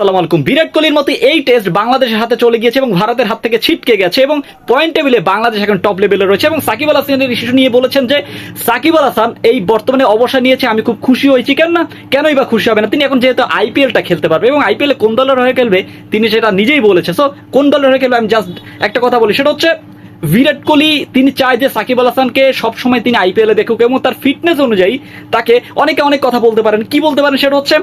সালাম আলাইকুম। বিরাট কোহলির মতো এই টেস্ট বাংলাদেশের হাতে চলে গিয়েছে এবং ভারতের হাত থেকে ছিটকে গেছে এবং পয়েন্ট টেবিলে বাংলাদেশ এখন টপ লেভেলে রয়েছে এবং সাকিব আল হাসানের ইস্যু নিয়ে বলেছেন যে, সাকিব আল হাসান এই বর্তমানে অবসর নিয়েছে, আমি খুব খুশি হয়েছি। কেন না কেনই বা খুশি হবে না? তিনি এখন যেহেতু আইপিএলটা খেলতে পারবে এবং আইপিএল কোন দলের হয়ে খেলবে, তিনি সেটা নিজেই বলেছে। সো কোন দলের হয়ে খেলবে, আমি জাস্ট একটা কথা বলি। সেটা হচ্ছে, বিরাট কোহলি, তিনি চায় যে সাকিব আল হাসানকে সবসময় তিনি আইপিএল দেখুক এবং তার ফিটনেস অনুযায়ী তাকে অনেকে অনেক কথা বলতে পারেন। কি বলতে পারেন? সেটা হচ্ছে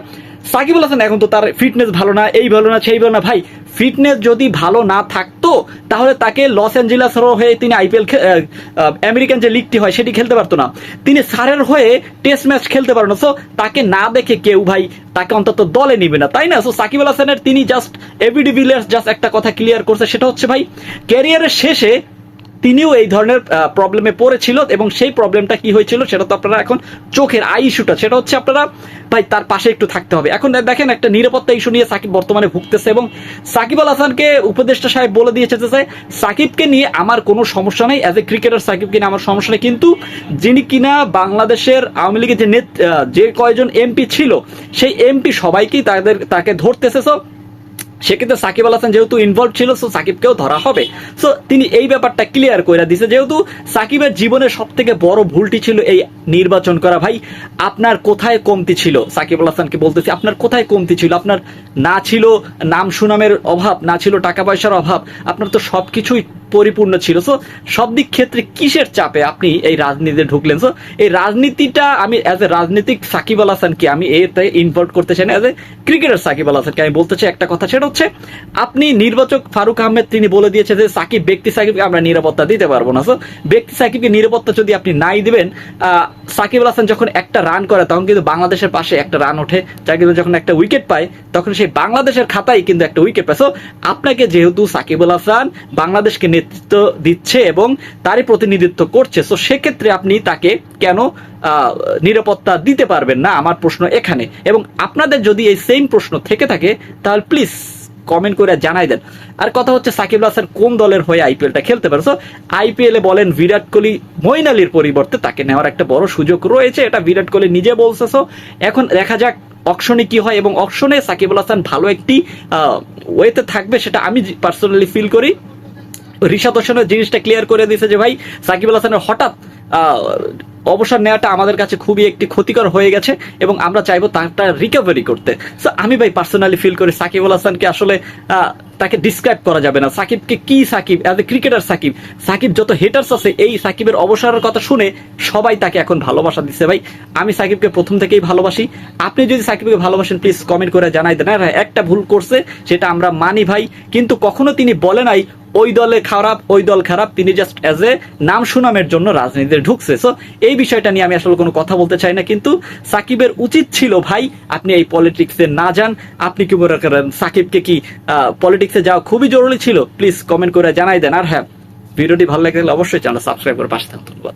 সাকিব আল হাসান এখন তো তার ফিটনেস ভালো না, এই ভালো না, সেই ভালো না। ভাই ফিটনেস যদি ভালো না থাকতো, তাহলে তাকে লস অ্যাঞ্জেলাস হয়ে তিনি আইপিএল আমেরিকান যে লিগটি হয়, সেটি খেলতে পারতো না। তিনি সারের হয়ে টেস্ট ম্যাচ খেলতে পারো না। সো তাকে না দেখে কেউ ভাই, তাকে অন্তত দলে নিবে না। তাই না? সো সাকিব আল হাসানের তিনি জাস্ট এবিডি ভিলিয়ার্স জাস্ট একটা কথা ক্লিয়ার করছে, সেটা হচ্ছে ভাই ক্যারিয়ারের শেষে তিনিও এই ধরনের প্রবলেমে পড়েছিল এবং সেই প্রবলেমটা কি হয়েছিল সেটা তো আপনারা এখন চোখের আই ইস্যুটা সেটা হচ্ছে আপনারা, ভাই, তার পাশে একটু থাকতে হবে। এখন দেখেন একটা নিরাপত্তা ইস্যু নিয়ে সাকিব বর্তমানে ভুগতেছে এবং সাকিব আল হাসানকে উপদেষ্টা সাহেব বলে দিয়েছে যে সাকিবকে নিয়ে আমার কোনো সমস্যা নেই অ্যাজ এ ক্রিকেটার সাকিবকে নিয়ে আমার সমস্যা নেই। কিন্তু যিনি কিনা বাংলাদেশের আওয়ামী লীগের যে যে কয়জন এমপি ছিল, সেই এমপি সবাইকেই তাদের, তাকে ধরতেছে। সো সেক্ষেত্রে সাকিব আল হাসান যেহেতু ইনভলভ ছিল সো সাকিবকেও ধরা হবে। সো তিনি এই ব্যাপারটা ক্লিয়ার করে দিছে, যেহেতু সাকিবের জীবনের সব থেকে বড় ভুলটি ছিল এই নির্বাচন করা। ভাই, আপনার কোথায় কমতি ছিল? সাকিব আল হাসানকে বলতেছি, আপনার কোথায় কমতি ছিল? আপনার না ছিল নাম সুনামের অভাব, না ছিল টাকা পয়সার অভাব, আপনার তো সবকিছুই পরিপূর্ণ ছিল। সো সব দিক ক্ষেত্রে কিসের চাপে আপনি এই রাজনীতিতে ঢুকলেন? সো এই রাজনীতিটা আমি অ্যাজ এ রাজনীতিক সাকিব আল হাসানকে আমি এতে ইনভলভ করতে চাই না as a cricketer Shakib Al হাসানকে আমি বলতে চাই একটা কথা, সেটা হচ্ছে আপনি নির্বাচক ফারুক আহমেদ, তিনি বলে দিয়েছে যে সাকিব ব্যক্তি সাকিবকে আমরা নিরাপত্তা দিতে পারব না। সো ব্যক্তি সাকিবকে নিরাপত্তা যদি আপনি নাই দিবেন সাকিব আল হাসান যখন একটা রান করে, তখন কিন্তু বাংলাদেশের পাশে একটা রান ওঠে। যা কিন্তু যখন একটা উইকেট পায়, তখন সেই বাংলাদেশের খাতায় কিন্তু একটা উইকেট পায়। সো আপনাকে যেহেতু সাকিব আল হাসান বাংলাদেশকে নেতৃত্ব দিচ্ছে এবং তারই প্রতিনিধিত্ব করছে। সো সেক্ষেত্রে আপনি তাকে কেন নিরাপত্তা দিতে পারবেন না? আমার প্রশ্ন এখানে। এবং আপনাদের যদি এই সেম প্রশ্ন থেকে থাকে, তাহলে প্লিজ কমেন্ট করে জানাই দেন। আর কথা হচ্ছে, সাকিব হাসান কোন দলের হয়ে আইপিএলটা খেলতে পারে? সো আইপিএলে বলেন বিরাট কোহলি মইন আলীর পরিবর্তে তাকে নেওয়ার একটা বড় সুযোগ রয়েছে। এটা বিরাট কোহলি নিজে বলছে। সো এখন দেখা যাক অকশনে কি হয়। এবং অকশনে সাকিব আল হাসান ভালো একটি ওয়েতে থাকবে, সেটা আমি পার্সোনালি ফিল করি। ঋষাদ হোসেনের জিনিসটা ক্লিয়ার করে দিয়েছে যে ভাই সাকিব আল হাসানের হঠাৎ অবসর নেওয়াটা আমাদের কাছে খুবই একটি ক্ষতিকর হয়ে গেছে এবং আমরা চাইব তারটা রিকভারি করতে। সো আমি ভাই পার্সোনালি ফিল করি সাকিব আল হাসানকে আসলে তাকে ডিসক্রাইব করা যাবে না। সাকিবকে কি Shakib as a cricketer Shakib Shakib যত হেটার্স আছে এই সাকিবের অবসরের কথা শুনে সবাই তাকে এখন ভালোবাসা দিচ্ছে। ভাই আমি সাকিবকে প্রথম থেকেই ভালোবাসি। আপনি যদি সাকিবকে ভালোবাসেন প্লিজ কমেন্ট করে জানাই দেন। হ্যাঁ, একটা ভুল করছে সেটা আমরা মানি ভাই কিন্তু কখনো তিনি বলে নাই ওই দলে খারাপ, ওই দল খারাপ, তিনি জাস্ট অ্যাজ এ নাম সুনামের জন্য রাজনীতিতে ঢুকছে। সো এই বিষয়টা নিয়ে আমি আসলে কোনো কথা বলতে চাই না, কিন্তু সাকিবের উচিত ছিল, ভাই, আপনি এই পলিটিক্সে না যান। আপনি কি মনে করেন সাকিবকে কি পলিটিক্সে যাওয়া খুবই জরুরি ছিল? প্লিজ কমেন্ট করে জানাই দেন। আর হ্যাঁ ভিডিওটি ভালো লাগলে অবশ্যই চ্যানেল সাবস্ক্রাইব করে পাশে থাকুন। ধন্যবাদ।